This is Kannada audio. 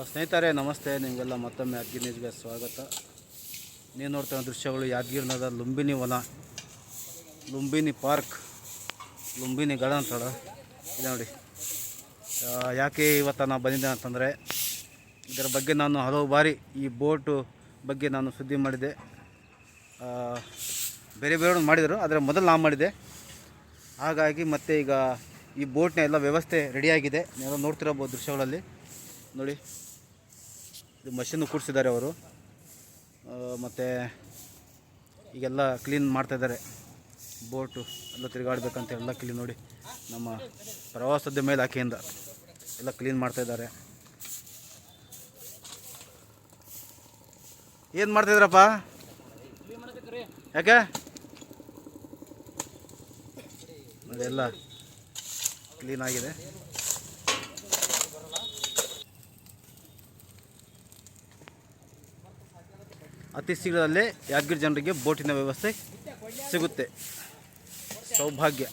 ಸ್ನೇಹಿತರೆ, ನಮಸ್ತೆ. ನಿಮಗೆಲ್ಲ ಮತ್ತೊಮ್ಮೆ ಯಾದಗಿರಿ ನ್ಯೂಸ್ಗೆ ಸ್ವಾಗತ. ನೀವು ನೋಡ್ತಾ ದೃಶ್ಯಗಳು ಯಾದಗಿರಿನದ ಲುಂಬಿನಿ ವನ. ಲುಂಬಿನಿ ಪಾರ್ಕ್. ಲುಂಬಿನಿ ಗಾರ್ಡನ್ ಅಂತೇಳ ಇದೆ ನೋಡಿ. ಯಾಕೆ ಇವತ್ತು ನಾನು ಬಂದಿದ್ದೆ ಅಂತಂದರೆ, ಇದರ ಬಗ್ಗೆ ನಾನು ಹಲವು ಬಾರಿ ಈ ಬೋಟು ಬಗ್ಗೆ ನಾನು ಸುದ್ದಿ ಮಾಡಿದೆ ಬೇರೆ ಬೇರೆ ಮಾಡಿದರು, ಆದರೆ ಮೊದಲು ನಾನು ಮಾಡಿದೆ ಹಾಗಾಗಿ ಮತ್ತೆ ಈಗ ಈ ಬೋಟ್ನ ಎಲ್ಲ ವ್ಯವಸ್ಥೆ ರೆಡಿಯಾಗಿದೆ ನೀವು ನೋಡ್ತಿರಬಹುದು ದೃಶ್ಯಗಳಲ್ಲಿ. ನೋಡಿ. ಇದು ಮಷಿನ್ ಕೂಡಿಸಿದ್ದಾರೆ ಅವರು. ಮತ್ತು ಈಗೆಲ್ಲ ಕ್ಲೀನ್ ಮಾಡ್ತಾಯಿದ್ದಾರೆ ಬೋಟು ಎಲ್ಲ ತಿರುಗಾಡ್ಬೇಕಂತ ಎಲ್ಲ ಕ್ಲೀನ್ ನೋಡಿ. ನಮ್ಮ ಪ್ರವಾಸೋದ್ಯಮ ಇಲಾಖೆಯಿಂದ ಎಲ್ಲ ಕ್ಲೀನ್ ಮಾಡ್ತಾಯಿದ್ದಾರೆ ಏನು ಮಾಡ್ತಾಯಿದ್ರಪ್ಪ ಯಾಕೆ? ಅದೆಲ್ಲ ಕ್ಲೀನ್ ಆಗಿದೆ. ಅತಿ ಶೀಘ್ರದಲ್ಲೇ ಯಾದಗಿರಿ ಜನರಿಗೆ ಬೋಟಿನ ವ್ಯವಸ್ಥೆ ಸಿಗುತ್ತೆ. ಸೌಭಾಗ್ಯ.